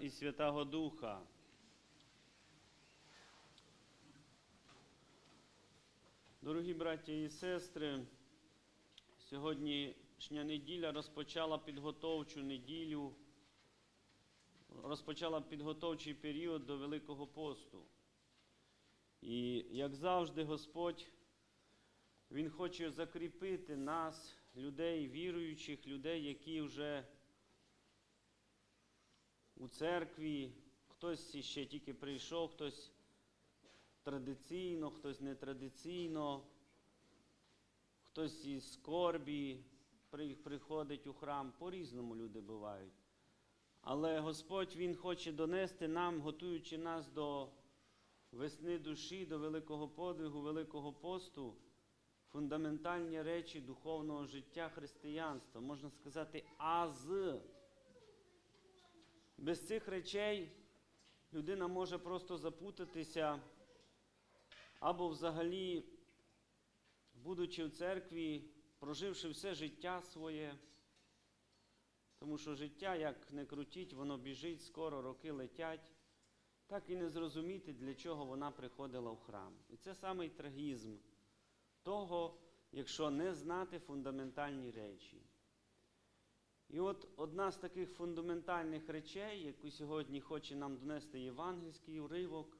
І Святого Духа. Дорогі браті і сестри, сьогоднішня неділя розпочала підготовчу неділю, розпочала підготовчий період до Великого посту. І як завжди, Господь, Він хоче закріпити нас, людей, віруючих, людей, які вже у церкві, хтось ще тільки прийшов, хтось традиційно, хтось нетрадиційно, хтось із скорбі приходить у храм. По-різному люди бувають. Але Господь Він хоче донести нам, готуючи нас до весни душі, до великого подвигу, великого посту, фундаментальні речі духовного життя християнства, можна сказати, аз. Без цих речей людина може просто запутатися або взагалі, будучи в церкві, проживши все життя своє, тому що життя, як не крутіть, воно біжить, скоро роки летять, так і не зрозуміти, для чого вона приходила в храм. І це самий трагізм того, якщо не знати фундаментальні речі. І от одна з таких фундаментальних речей, яку сьогодні хоче нам донести євангельський уривок,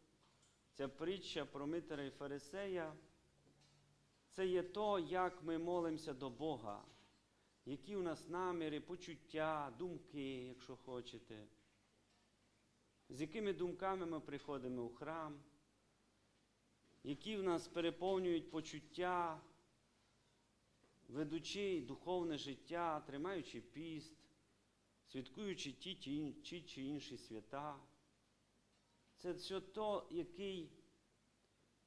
ця притча про Митера і Фарисея, це є то, як ми молимося до Бога, які у нас наміри, почуття, думки, якщо хочете, з якими думками ми приходимо у храм, які в нас переповнюють почуття, ведучи духовне життя, тримаючи піст, святкуючи ті ті чи інші свята. Це все то, який,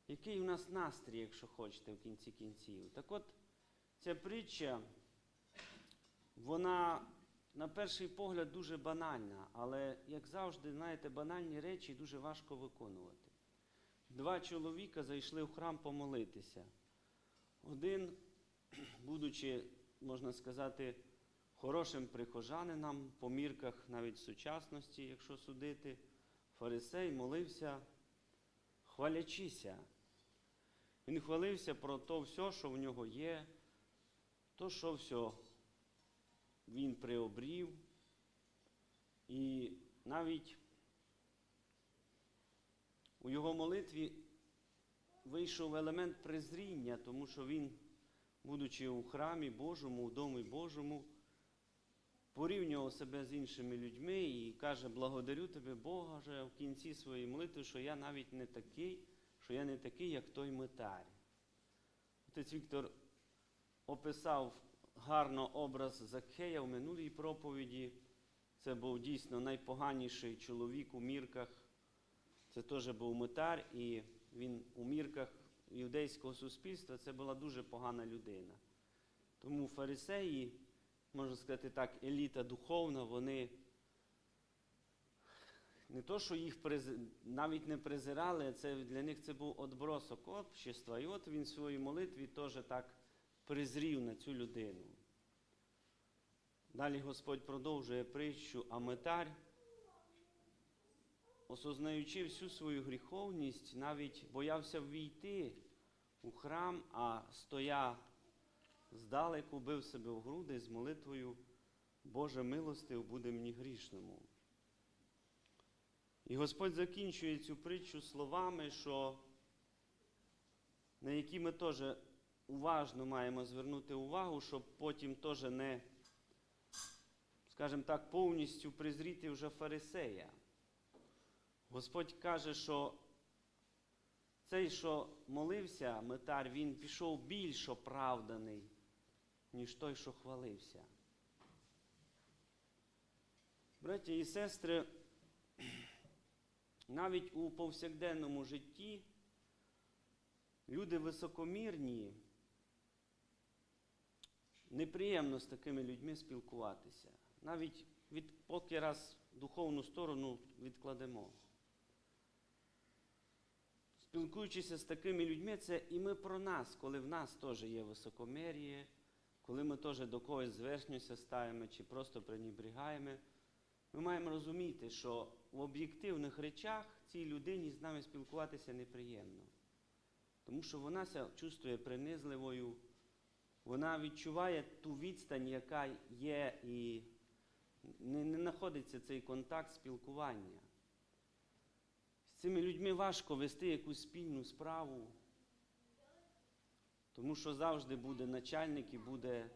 який у нас настрій, якщо хочете, в кінці кінців. Так от, ця притча, вона на перший погляд дуже банальна, але, як завжди, знаєте, банальні речі дуже важко виконувати. Два чоловіка зайшли в храм помолитися. Один будучи, можна сказати, хорошим прихожанином по мірках навіть сучасності, якщо судити, фарисей молився, хвалячися. Він хвалився про то все, що в нього є, то, що все він приобрів. І навіть у його молитві вийшов елемент презріння, тому що він будучи у храмі Божому, у домі Божому, порівнював себе з іншими людьми і каже, благодарю тебе, Боже, в кінці своєї молитви, що я навіть не такий, що я не такий, як той митар. Отець Віктор описав гарно образ Закхея в минулій проповіді. Це був дійсно найпоганіший чоловік у мірках. Це теж був митар, і він у мірках юдейського суспільства це була дуже погана людина. Тому фарисеї, можна сказати так, еліта духовна, вони не то, що їх навіть не презирали, це для них це був отбросок общества. І от він в своїй молитві теж так презрів на цю людину. Далі Господь продовжує притчу, а метар, осознаючи всю свою гріховність, навіть боявся ввійти у храм, а стоя здалеку, бив себе в груди з молитвою Боже милостив буде мені грішному. І Господь закінчує цю притчу словами, що на які ми теж уважно маємо звернути увагу, щоб потім теж не, скажімо так, повністю презріти вже фарисея. Господь каже, що цей, що молився, митар, він пішов більш оправданий, ніж той, що хвалився. Браті і сестри, навіть у повсякденному житті люди високомірні, неприємно з такими людьми спілкуватися. Навіть від, поки раз духовну сторону відкладемо. Спілкуючися з такими людьми, це і ми про нас, коли в нас теж є високомір'я, коли ми теж до когось зверхньося ставимо чи просто пренебрігаємо. ми маємо розуміти, що в об'єктивних речах цій людині з нами спілкуватися неприємно. Тому що вона ся чувствує принизливою, вона відчуває ту відстань, яка є, і не знаходиться цей контакт спілкування. Цими людьми важко вести якусь спільну справу, тому що завжди буде начальник і буде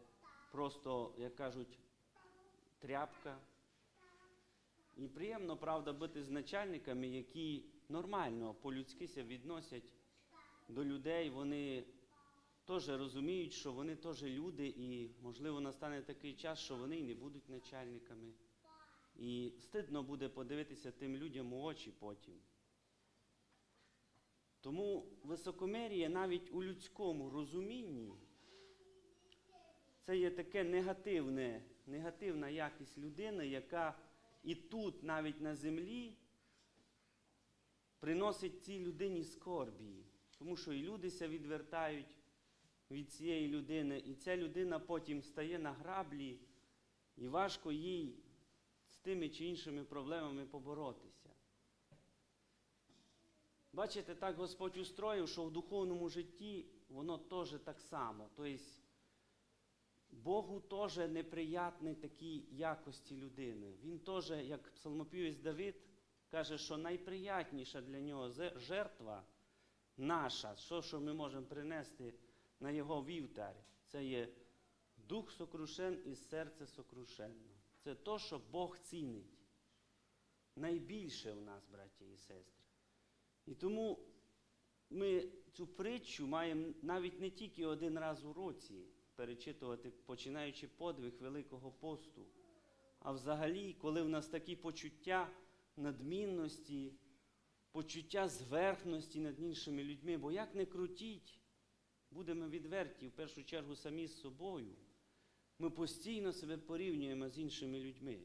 просто, як кажуть, тряпка. І приємно, правда, бути з начальниками, які нормально по-людськи ся відносять до людей. Вони теж розуміють, що вони теж люди, і, можливо, настане такий час, що вони і не будуть начальниками. І стидно буде подивитися тим людям у очі потім. Тому високомір'я навіть у людському розумінні це є таке негативне, негативна якість людини, яка і тут, навіть на землі, приносить цій людині скорбі. Тому що і люди ся відвертають від цієї людини, і ця людина потім стає на граблі, і важко їй з тими чи іншими проблемами поборотися. Бачите, так Господь устроїв, що в духовному житті воно теж так само. Тобто Богу теж неприятні такі якості людини. Він теж, як псалмопівець Давид, каже, що найприятніша для нього жертва наша, що, що ми можемо принести на його вівтар, це є дух сокрушен і серце сокрушенно. Це то, що Бог цінить. Найбільше в нас, браті і сестри. І тому ми цю притчу маємо навіть не тільки один раз у році перечитувати, починаючи подвиг Великого посту, а взагалі, коли в нас такі почуття надмінності, почуття зверхності над іншими людьми, бо як не крутіть, будемо відверті, в першу чергу самі з собою, ми постійно себе порівнюємо з іншими людьми.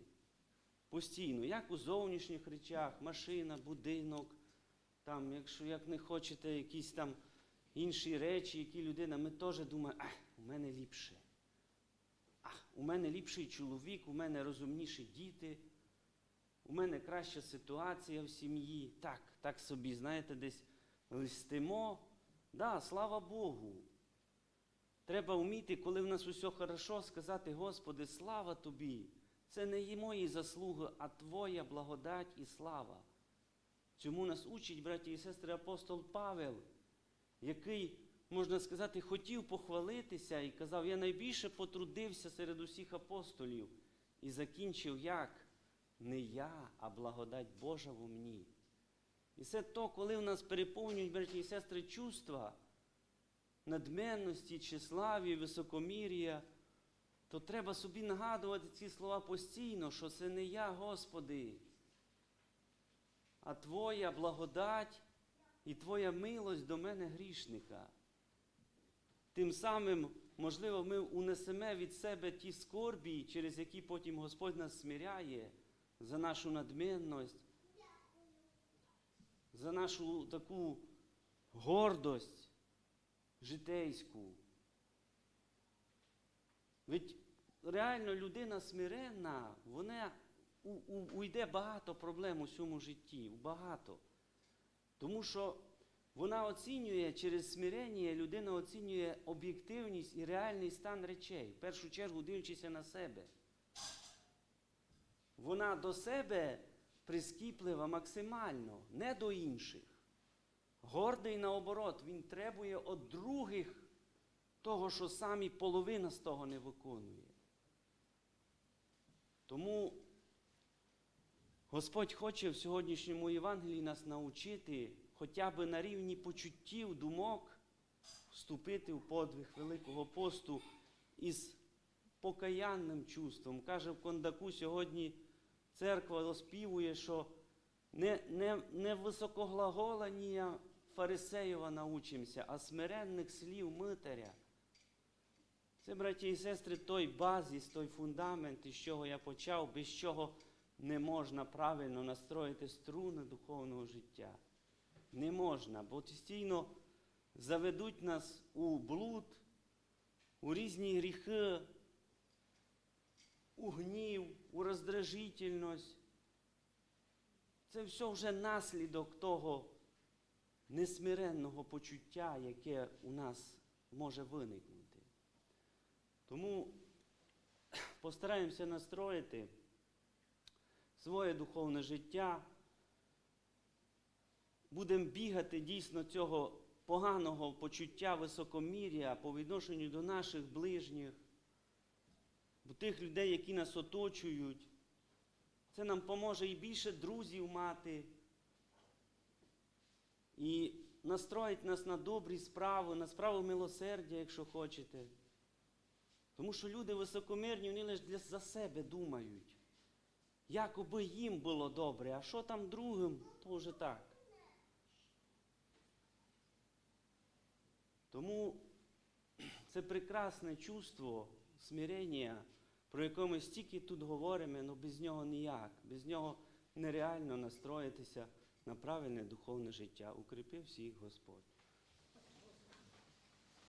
Постійно, як у зовнішніх речах, машина, будинок, там, якщо як не хочете, якісь там інші речі, які людина, ми теж думаємо, а, у мене ліпше. А, у мене ліпший чоловік, у мене розумніші діти, у мене краща ситуація в сім'ї. Так, так собі, знаєте, десь листимо. Да, слава Богу. Треба вміти, коли в нас усе хорошо, сказати, Господи, слава Тобі. Це не є мої заслуги, а Твоя благодать і слава. Цьому нас учить, браті і сестри, апостол Павел, який, можна сказати, хотів похвалитися і казав, я найбільше потрудився серед усіх апостолів. І закінчив як? Не я, а благодать Божа в мені. І це то, коли в нас переповнюють, браті і сестри, чувства надменності, тщеславі, високомір'я, то треба собі нагадувати ці слова постійно, що це не я, Господи, а Твоя благодать і Твоя милость до мене грішника. Тим самим, можливо, ми унесемо від себе ті скорбі, через які потім Господь нас смиряє за нашу надмінність, за нашу таку гордость житейську. Ведь реально людина смиренна, вона у, у, уйде багато проблем у цьому житті, багато. Тому що вона оцінює через смирення, людина оцінює об'єктивність і реальний стан речей, в першу чергу дивлячися на себе. Вона до себе прискіплива максимально, не до інших. Гордий наоборот, він требує від других того, що самі половина з того не виконує. Тому Господь хоче в сьогоднішньому Євангелії нас навчити хоча б на рівні почуттів, думок вступити в подвиг Великого посту із покаянним чувством. Каже в Кондаку сьогодні церква оспівує, що не, не, не високоглаголання фарисеєва научимося, а смиренних слів митаря. Це, браті і сестри, той базіс, той фундамент, із чого я почав, без чого не можна правильно настроїти струни духовного життя. Не можна, бо постійно заведуть нас у блуд, у різні гріхи. у гнів, у роздражительність. Це все вже наслідок того несмиренного почуття, яке у нас може виникнути. Тому постараємося настроїти своє духовне життя. Будемо бігати дійсно цього поганого почуття високомір'я по відношенню до наших ближніх, до тих людей, які нас оточують. Це нам поможе і більше друзів мати, і настроїть нас на добрі справи, на справу милосердя, якщо хочете. Тому що люди високомірні, вони лише для за себе думають. Якоби їм було добре, а що там другим, то вже так. Тому це прекрасне чувство смирення, про яке ми стільки тут говоримо, але без нього ніяк. Без нього нереально настроїтися на правильне духовне життя. Укріпи всіх Господь.